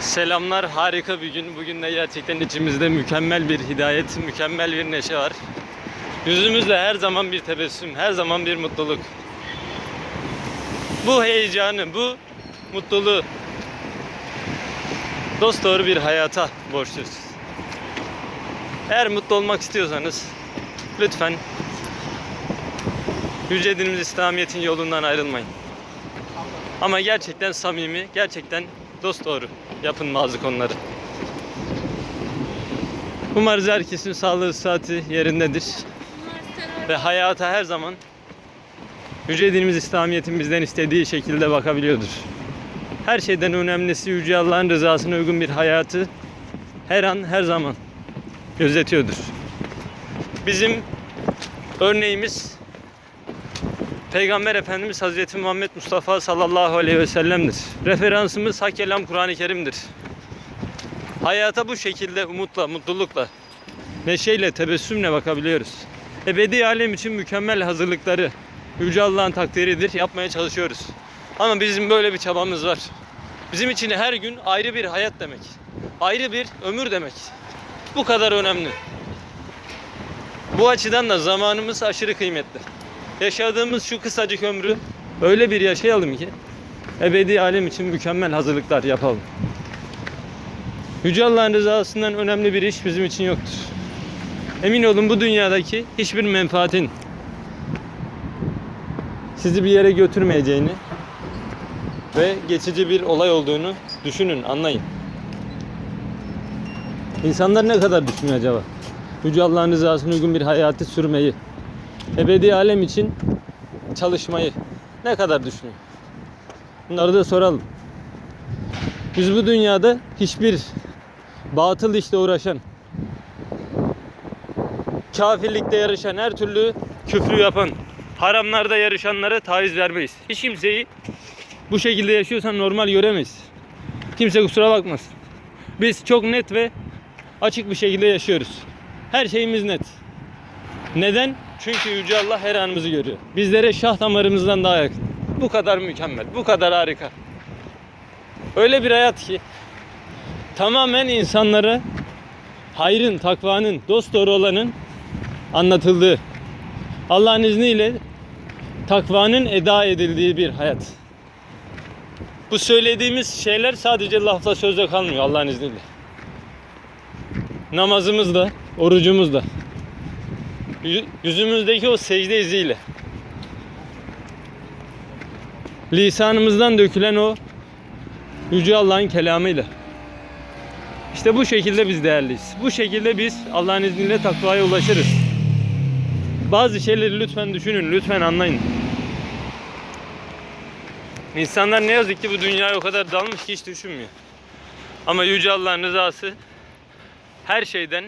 Selamlar, harika bir gün. Bugün de gerçekten içimizde mükemmel bir hidayet, mükemmel bir neşe var. Yüzümüzde her zaman bir tebessüm, her zaman bir mutluluk. Bu heyecanı, bu mutluluğu dost doğru bir hayata borçluyuz. Eğer mutlu olmak istiyorsanız lütfen Yüce dinimiz İslamiyet'in yolundan ayrılmayın. Ama gerçekten samimi, gerçekten dost doğru yapın bazı konuları. Umarız herkesin sağlığı, saati yerindedir. Ve hayata her zaman Yüce dinimiz İslamiyet'in bizden istediği şekilde bakabiliyordur. Her şeyden önemlisi Yüce Allah'ın rızasına uygun bir hayatı her an her zaman gözetiyordur. Bizim örneğimiz Peygamber Efendimiz Hazreti Muhammed Mustafa sallallahu aleyhi ve sellem'dir. Referansımız hak kelam Kur'an-ı Kerim'dir. Hayata bu şekilde umutla, mutlulukla, neşeyle, tebessümle bakabiliyoruz. Ebedi alem için mükemmel hazırlıkları Yüce Allah'ın takdiridir, yapmaya çalışıyoruz. Ama bizim böyle bir çabamız var. Bizim için her gün ayrı bir hayat demek. Ayrı bir ömür demek. Bu kadar önemli. Bu açıdan da zamanımız aşırı kıymetli. Yaşadığımız şu kısacık ömrü öyle bir yaşayalım ki ebedi alem için mükemmel hazırlıklar yapalım. Yüce Allah'ın rızasından önemli bir iş bizim için yoktur. Emin olun bu dünyadaki hiçbir menfaatin sizi bir yere götürmeyeceğini ve geçici bir olay olduğunu düşünün, anlayın. İnsanlar ne kadar düşünüyor acaba? Yüce Allah'ın rızasına uygun bir hayatı sürmeyi, ebedi alem için çalışmayı ne kadar düşünüyor? Bunları da soralım. Biz bu dünyada hiçbir batıl işle uğraşan, kafirlikte yarışan, her türlü küfrü yapan, haramlarda yarışanlara taviz vermeyiz. Hiç kimseyi bu şekilde yaşıyorsan normal göremeyiz. Kimse kusura bakmasın. Biz çok net ve açık bir şekilde yaşıyoruz. Her şeyimiz net. Neden? Çünkü Yüce Allah her anımızı görüyor. Bizlere şah damarımızdan daha yakın. Bu kadar mükemmel, bu kadar harika. Öyle bir hayat ki tamamen insanlara hayrın, takvanın, dost doğru olanın anlatıldığı, Allah'ın izniyle takvanın eda edildiği bir hayat. Bu söylediğimiz şeyler sadece lafla sözle kalmıyor Allah'ın izniyle. Namazımız da, orucumuz da, yüzümüzdeki o secde iziyle, lisanımızdan dökülen o Yüce Allah'ın kelamıyla. İşte bu şekilde biz değerliyiz. Bu şekilde biz Allah'ın izniyle takvaya ulaşırız. Bazı şeyleri lütfen düşünün, lütfen anlayın. İnsanlar ne yazık ki bu dünyaya o kadar dalmış ki hiç düşünmüyor. Ama Yüce Allah'ın rızası her şeyden,